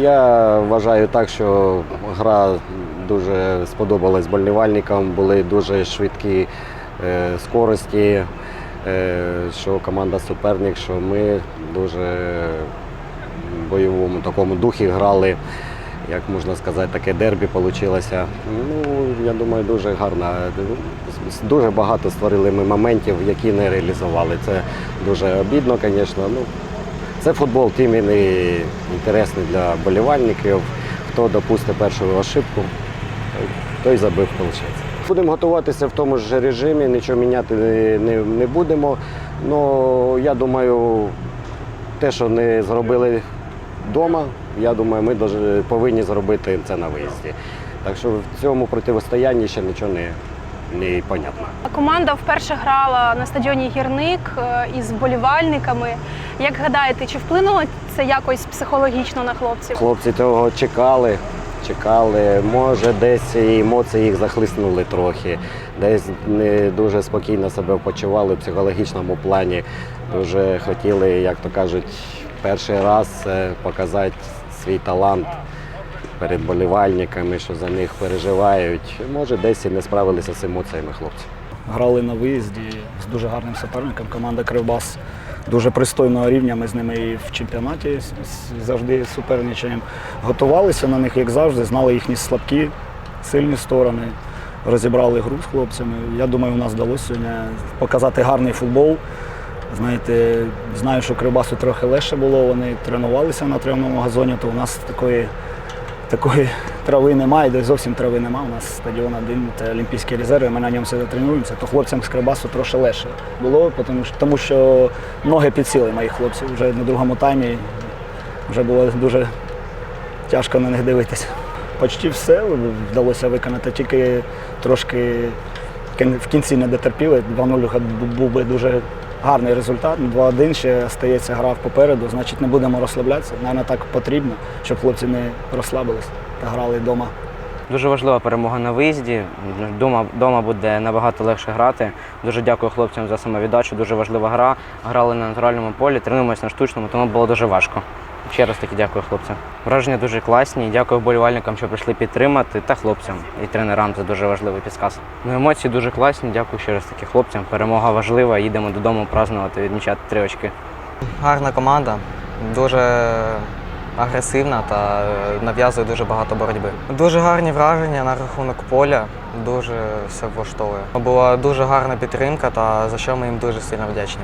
Я вважаю так, що гра дуже сподобалась болівальникам, були дуже швидкі е, скорості, е, що команда суперник, що ми дуже в бойовому такому духі грали. Як можна сказати, таке дербі вийшло. Ну, я думаю, дуже гарно. Дуже багато створили ми моментів, які не реалізували. Це дуже обідно, звісно. Ну, це футбол, тим він і інтересний для болівальників. Хто допустить першу ошибку, той- забив виходить. Будемо готуватися в тому ж режимі, нічого міняти не, не, будемо. Ну, я думаю, те, що не зробили вдома, я думаю, ми повинні зробити це на виїзді. Так що в цьому протистоянні ще нічого не, не понятно. Команда вперше грала на стадіоні Гірник е, із вболівальниками. Як гадаєте, чи вплинуло це якось психологічно на хлопців? Хлопці цього чекали, чекали. Може, десь і емоції їх захлиснули трохи, десь не дуже спокійно себе почували в психологічному плані. Дуже хотіли, як то кажуть, перший раз е, показати свій талант перед болівальниками, що за них переживають. Може, десь і не справилися з емоціями хлопці. Грали на виїзді з дуже гарним суперником. Команда Кривбас дуже пристойного рівня. Ми з ними і в чемпіонаті завжди суперничаємо. Готувалися на них, як завжди, знали їхні слабкі, сильні сторони, розібрали гру з хлопцями. Я думаю, у нас вдалося сьогодні показати гарний футбол. Знаєте, знаю, що Кривбасу трохи легше було, вони тренувалися на тренувальному газоні, то у нас такої такої трави немає, де зовсім трави немає. У нас стадіон один, це Олімпійські резерви, ми на ньому все тренуємося, то хлопцям з Кривбасу трошки легше було, тому що ноги підсіли моїх хлопців. Вже на другому таймі вже було дуже тяжко на них дивитися. Почти все вдалося виконати, тільки трошки в кінці не дотерпіли. 2-0 був би дуже гарний результат. 2-1 ще стається гра попереду, значить не будемо розслаблятися. Навіть так потрібно, щоб хлопці не розслабились та грали вдома. Дуже важлива перемога на виїзді. Дома, дома буде набагато легше грати. Дуже дякую хлопцям за самовіддачу. Дуже важлива гра. Грали на натуральному полі, тренуємося на штучному, тому було дуже важко. Ще раз таки дякую хлопцям. Враження дуже класні. Дякую вболівальникам, що прийшли підтримати, та хлопцям і тренерам. Це дуже важливий підсказ. Ну, емоції дуже класні. Дякую ще раз таки хлопцям. Перемога важлива. Їдемо додому празднувати, відмічати три очки. Гарна команда, дуже агресивна та нав'язує дуже багато боротьби. Дуже гарні враження на рахунок поля, дуже все влаштовує. Була дуже гарна підтримка, та за що ми їм дуже сильно вдячні.